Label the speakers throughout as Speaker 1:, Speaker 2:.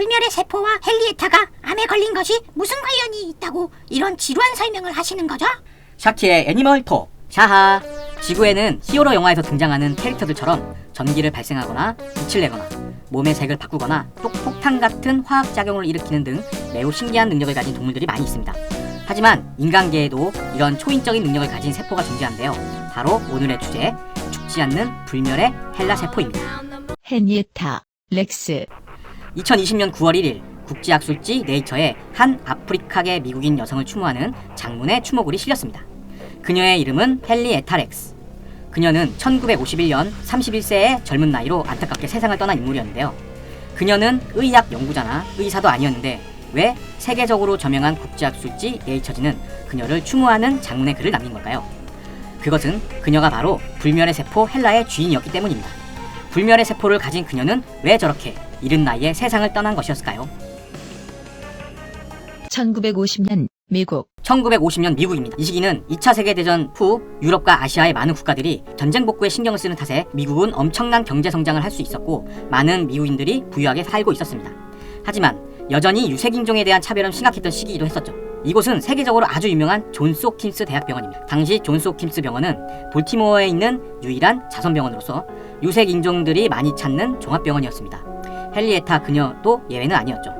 Speaker 1: 불멸의 세포와 헨리에타가 암에 걸린 것이 무슨 관련이 있다고 이런 지루한 설명을 하시는 거죠?
Speaker 2: 샤키의 애니멀 톡 샤하 지구에는 히어로 영화에서 등장하는 캐릭터들처럼 전기를 발생하거나 빛을 내거나 몸의 색을 바꾸거나 또 폭탄 같은 화학 작용을 일으키는 등 매우 신기한 능력을 가진 동물들이 많이 있습니다. 하지만 인간계에도 이런 초인적인 능력을 가진 세포가 존재한데요. 바로 오늘의 주제 죽지 않는 불멸의 헬라 세포입니다.
Speaker 3: 헨리에타, 렉스,
Speaker 2: 2020년 9월 1일 국제학술지 네이처에 한 아프리카계 미국인 여성을 추모하는 장문의 추모글이 실렸습니다. 그녀의 이름은 헨리 에타렉스. 그녀는 1951년 31세의 젊은 나이로 안타깝게 세상을 떠난 인물이었는데요. 그녀는 의학 연구자나 의사도 아니었는데 왜 세계적으로 저명한 국제학술지 네이처지는 그녀를 추모하는 장문의 글을 남긴 걸까요? 그것은 그녀가 바로 불멸의 세포 헬라의 주인이었기 때문입니다. 불멸의 세포를 가진 그녀는 왜 저렇게 이른 나이에 세상을 떠난 것이었을까요?
Speaker 3: 1950년 미국,
Speaker 2: 1950년 미국입니다. 이 시기는 2차 세계대전 후 유럽과 아시아의 많은 국가들이 전쟁 복구에 신경을 쓰는 탓에 미국은 엄청난 경제 성장을 할 수 있었고 많은 미국인들이 부유하게 살고 있었습니다. 하지만 여전히 유색인종에 대한 차별은 심각했던 시기이기도 했었죠. 이곳은 세계적으로 아주 유명한 존스 홉킨스 대학병원입니다. 당시 존스 홉킨스 병원은 볼티모어에 있는 유일한 자선병원으로서 유색인종들이 많이 찾는 종합병원이었습니다. 헨리에타 그녀도 예외는 아니었죠.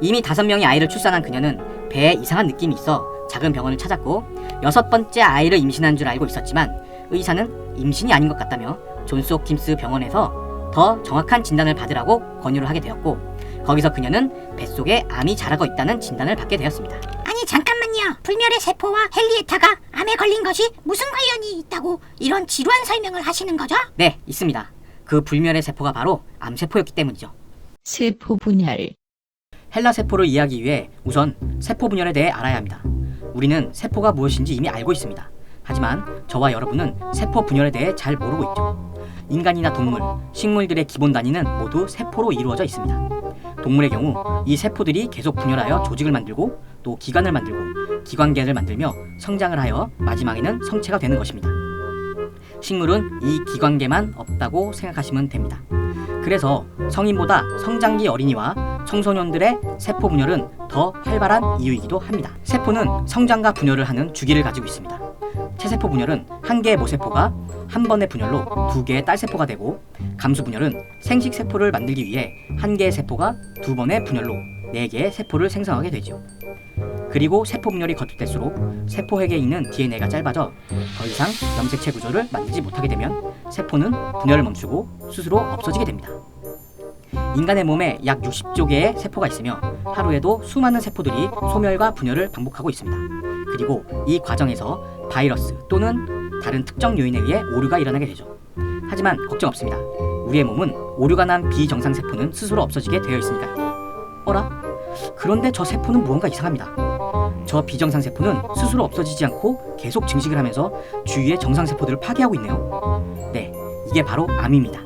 Speaker 2: 이미 다섯 명의 아이를 출산한 그녀는 배에 이상한 느낌이 있어 작은 병원을 찾았고 여섯 번째 아이를 임신한 줄 알고 있었지만 의사는 임신이 아닌 것 같다며 존스 홉킨스 병원에서 더 정확한 진단을 받으라고 권유를 하게 되었고 거기서 그녀는 뱃속에 암이 자라고 있다는 진단을 받게 되었습니다.
Speaker 1: 아니 잠깐만요. 불멸의 세포와 헨리에타가 암에 걸린 것이 무슨 관련이 있다고 이런 지루한 설명을 하시는 거죠?
Speaker 2: 네, 있습니다. 그 불멸의 세포가 바로 암세포였기 때문이죠.
Speaker 3: 세포 분열,
Speaker 2: 헬라 세포를 이해하기 위해 우선 세포 분열에 대해 알아야 합니다. 우리는 세포가 무엇인지 이미 알고 있습니다. 하지만 저와 여러분은 세포 분열에 대해 잘 모르고 있죠. 인간이나 동물, 식물들의 기본 단위는 모두 세포로 이루어져 있습니다. 동물의 경우 이 세포들이 계속 분열하여 조직을 만들고 또 기관을 만들고 기관계를 만들며 성장을 하여 마지막에는 성체가 되는 것입니다. 식물은 이 기관계만 없다고 생각하시면 됩니다. 그래서 성인보다 성장기 어린이와 청소년들의 세포 분열은 더 활발한 이유이기도 합니다. 세포는 성장과 분열을 하는 주기를 가지고 있습니다. 체세포 분열은 한 개의 모세포가 한 번의 분열로 두 개의 딸세포가 되고 감수 분열은 생식 세포를 만들기 위해 한 개의 세포가 두 번의 분열로 네 개의 세포를 생성하게 되죠. 그리고 세포 분열이 거듭될수록 세포핵에 있는 DNA가 짧아져 더 이상 염색체 구조를 만들지 못하게 되면 세포는 분열을 멈추고 스스로 없어지게 됩니다. 인간의 몸에 약 60조 개의 세포가 있으며 하루에도 수많은 세포들이 소멸과 분열을 반복하고 있습니다. 그리고 이 과정에서 바이러스 또는 다른 특정 요인에 의해 오류가 일어나게 되죠. 하지만 걱정 없습니다. 우리의 몸은 오류가 난 비정상 세포는 스스로 없어지게 되어 있으니까요. 어라? 그런데 저 세포는 무언가 이상합니다. 저 비정상 세포는 스스로 없어지지 않고 계속 증식을 하면서 주위의 정상 세포들을 파괴하고 있네요. 네, 이게 바로 암입니다.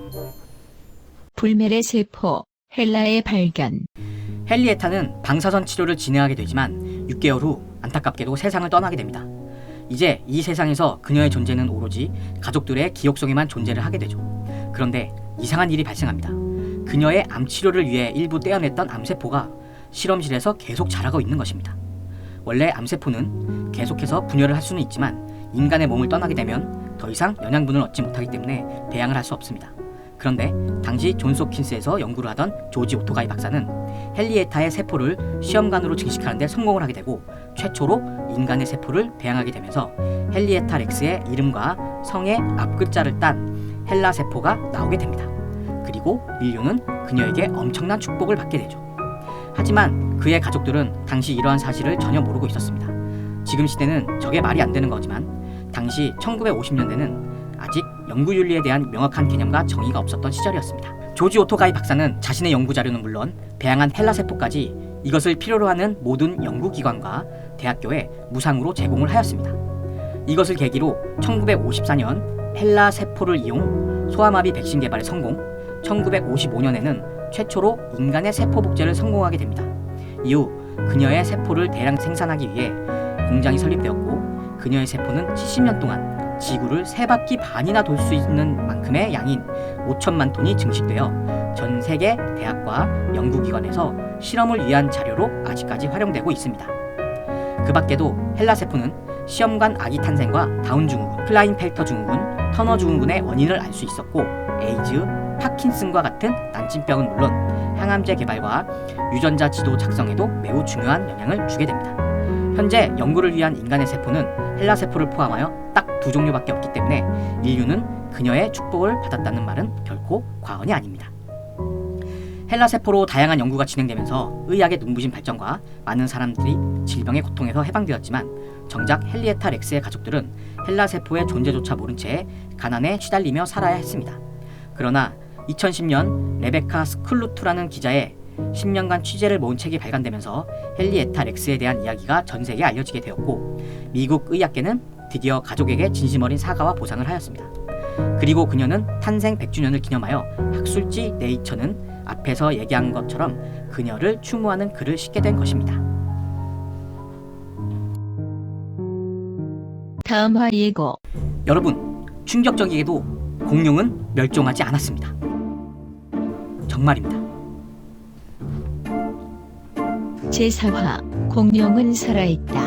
Speaker 3: 불멸의 세포, 헬라의 발견,
Speaker 2: 헨리에타는 방사선 치료를 진행하게 되지만 6개월 후 안타깝게도 세상을 떠나게 됩니다. 이제 이 세상에서 그녀의 존재는 오로지 가족들의 기억 속에만 존재를 하게 되죠. 그런데 이상한 일이 발생합니다. 그녀의 암 치료를 위해 일부 떼어냈던 암세포가 실험실에서 계속 자라고 있는 것입니다. 원래 암세포는 계속해서 분열을 할 수는 있지만 인간의 몸을 떠나게 되면 더 이상 영양분을 얻지 못하기 때문에 배양을 할 수 없습니다. 그런데 당시 존스 홉킨스에서 연구를 하던 조지 오토가이 박사는 헨리에타의 세포를 시험관으로 증식하는 데 성공을 하게 되고 최초로 인간의 세포를 배양하게 되면서 헨리에타 렉스의 이름과 성의 앞글자를 딴 헬라 세포가 나오게 됩니다. 그리고 인류는 그녀에게 엄청난 축복을 받게 되죠. 하지만 그의 가족들은 당시 이러한 사실을 전혀 모르고 있었습니다. 지금 시대는 저게 말이 안 되는 거지만 당시 1950년대는 아직 연구윤리에 대한 명확한 개념과 정의가 없었던 시절이었습니다. 조지 오토가이 박사는 자신의 연구 자료는 물론 배양한 헬라 세포까지 이것을 필요로 하는 모든 연구기관과 대학교에 무상으로 제공을 하였습니다. 이것을 계기로 1954년 헬라 세포를 이용 소아마비 백신 개발에 성공, 1955년에는 최초로 인간의 세포 복제를 성공하게 됩니다. 이후 그녀의 세포를 대량 생산하기 위해 공장이 설립되었고 그녀의 세포는 70년 동안 지구를 세 바퀴 반이나 돌 수 있는 만큼의 양인 5천만 톤이 증식되어 전 세계 대학과 연구기관에서 실험을 위한 자료로 아직까지 활용되고 있습니다. 그 밖에도 헬라 세포는 시험관 아기 탄생과 다운 증후군, 클라인펠터 증후군, 터너 증후군의 원인을 알 수 있었고 에이즈, 파킨슨과 같은 난침병은 물론 항암제 개발과 유전자 지도 작성에도 매우 중요한 영향을 주게 됩니다. 현재 연구를 위한 인간의 세포는 헬라 세포를 포함하여 딱 두 종류밖에 없기 때문에 인류는 그녀의 축복을 받았다는 말은 결코 과언이 아닙니다. 헬라 세포로 다양한 연구가 진행되면서 의학의 눈부신 발전과 많은 사람들이 질병의 고통에서 해방되었지만 정작 헨리에타 렉스의 가족들은 헬라 세포의 존재조차 모른 채 가난에 시달리며 살아야 했습니다. 그러나 2010년 레베카 스클루투라는 기자의 10년간 취재를 모은 책이 발간되면서 헨리에타 렉스에 대한 이야기가 전 세계에 알려지게 되었고 미국 의학계는 드디어 가족에게 진심 어린 사과와 보상을 하였습니다. 그리고 그녀는 탄생 100주년을 기념하여 학술지 네이처는 앞에서 얘기한 것처럼 그녀를 추모하는 글을 싣게 된 것입니다.
Speaker 3: 다음화 예고.
Speaker 2: 여러분, 충격적이게도 공룡은 멸종하지 않았습니다. 정말입니다.
Speaker 3: 제4화 공룡은 살아있다.